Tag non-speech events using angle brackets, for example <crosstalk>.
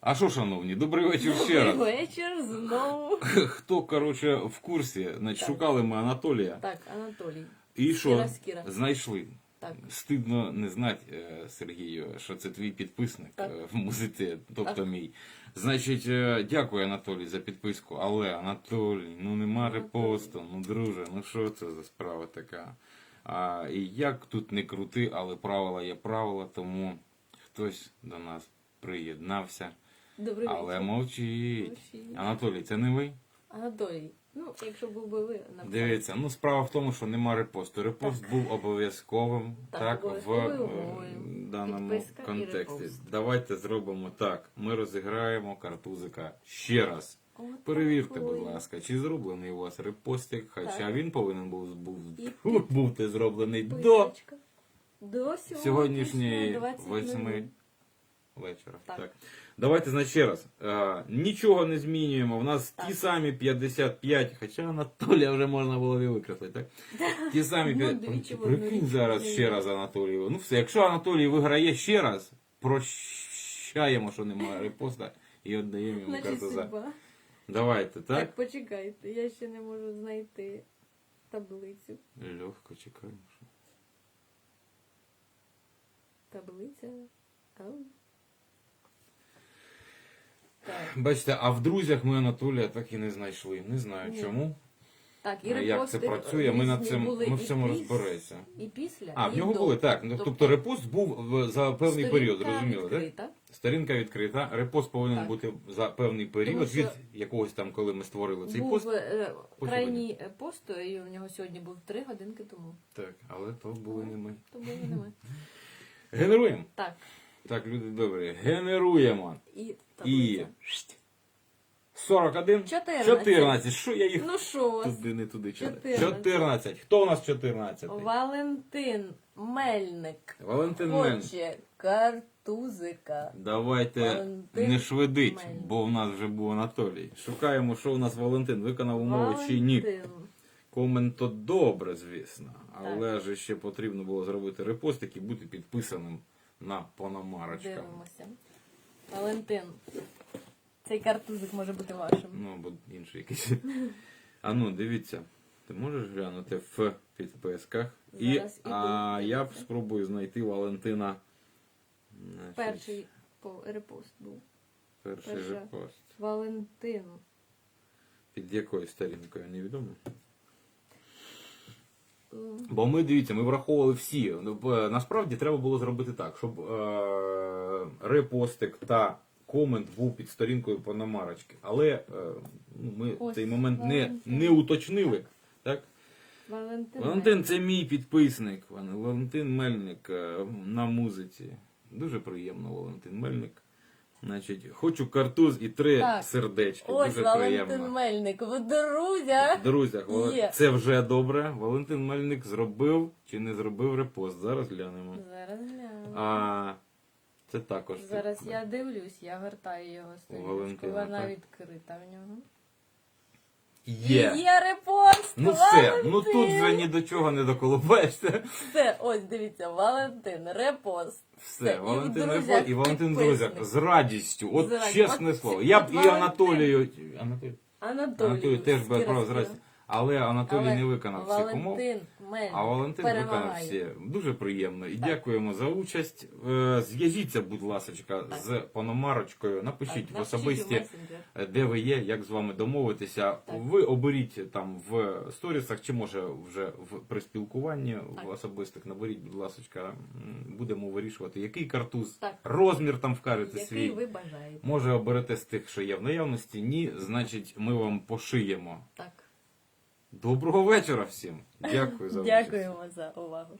А що, шановні, добрий вечір ще раз. Добрий вечір знову. <laughs> Хто, коротше, в курсі, значить, Так. шукали ми Анатолія. Так, Анатолій. І що? Скіра, скіра. Знайшли. Так. Стидно не знати, е, Сергію, що це твій підписник Так. е, в музиці, тобто Так. мій. Значить, е, дякую, Анатолій, за підписку. Але, Анатолій, ну нема Анатолій. репосту, ну друже, ну що це за справа така? А, і як тут не крути, але правила є правила, тому хтось до нас приєднався. Добрий Але вечір. мовчіть. Мовчіть. Анатолій, це не ви? Анатолій. Ну, якщо був би ви, напевно. Дивіться, ну справа в тому, що нема репосту. Репост був обов'язковим Так, так, в обов'язковою е, умовою. даному Підписка і контексті. репост. Давайте зробимо так. Ми розіграємо картузика ще раз. От Перевірте, такої. будь ласка, чи зроблений у вас репостик, хоча Так. він повинен був, був І бути зроблений до Писочка. До сьогоднішньої 20.00. восьми вечора. Так. Так. Давайте значить ще раз. Е, нічого не змінюємо. У нас Так. ті самі 55, хоча Анатолія вже можна було і викреслити, так? Ті самі Ну, 5. двічі в Прикинь зараз ще раз Анатолію. Ну все, якщо Анатолій виграє ще раз, прощаємо, що немає репоста і віддаємо йому карту за. Давайте, Так? так? почекайте, я ще не можу знайти таблицю. Легко чекаємо. Таблиця. Ау. Так. Бачите, а в друзях ми Анатолія так і не знайшли. Не знаю Ні. чому. Так, і як це працює, ми над цим ми в цьому розберемося. І після. А, в нього до. були так. Ну, Тобто репост був за певний період, зрозуміло, так? відкрита. Сторінка відкрита, репост повинен Так. бути за певний період від якогось там, коли ми створили цей був пост. е, По крайній е, пост, і у нього сьогодні був три годинки тому. Так, але то були не ми. То були не ми. Генеруємо. Так, Так, люди добрі. Генеруємо. і І таблиця. 41. 14. 14. Що я їх Ну що у вас? туди не туди читаю? 14. 14. Хто у нас 14? Валентин Мельник Валентин хоче картузика. Давайте Валентин не швидить, Мельник. бо в нас вже був Анатолій. Шукаємо, що у нас Валентин виконав умови чи ні. Валентин. Коменто добре, звісно. Але ж ще потрібно було зробити репост і бути підписаним на Пономарочка. Дивимося. Валентин. Цей картузик може бути вашим. Ну, або інший якийсь. <laughs> А ну, дивіться. Ти можеш глянути в підписках. І Зараз іду а, я б спробую знайти Валентина. Значить, Перший по репост був. перший перша. репост. Валентин. Під якою сторінкою, невідомо. Бо ми дивіться, ми враховували всі. Ну, Насправді треба було зробити так, щоб е- репостик та комент був під сторінкою Пономарочки. Але е- ну, ми Ось, цей момент не, Валентин. не уточнили. Так? Валентин. Валентин це мій підписник. Валентин Мельник е, на музиці. Дуже приємно, Валентин Мельник. Значить, хочу картуз і три Так. сердечки. Ось Дуже Валентин приємно. Мельник в друзях. Друзях, Вал- Є. це вже добре. Валентин Мельник зробив чи не зробив репост. Зараз глянемо. Зараз гляну. А це також. Зараз я дивлюсь, я гортаю його. Валентина, Вона так? відкрита в нього. Є. Є репост! Ну все, ну тут вже ні до чого не доколупаєшся. Все, ось дивіться, Валентин, репост. Все, і в Валентин друзях репост і Валентин підписник. друзях з радістю. От З радістю. чесне От слово. Я б от і Валентин. Анатолію. Анатолій, Анатолію Анатолій теж би Скіра, брав з Скіра. радістю. Але Анатолій Але не виконав всіх умов. Валентин Мельник А Валентин виконав перемагає. всі. Дуже приємно. І дякуємо за участь. Е, Зв'яжіться, будь ласка, з Пономарочкою. Напишіть в особисті. Е, де ви є, як з вами домовитися. Ви оберіть там в сторісах, чи може вже в при спілкуванні Так. в особистих наберіть, будь ласка, м, будемо вирішувати, який картуз, Так. розмір там вкажете Який свій. ви бажаєте. Може оберете з тих, що є в наявності. Ні, значить, ми вам пошиємо. Так. Доброго вечора всім. Дякую за участь. Дякуємо за увагу.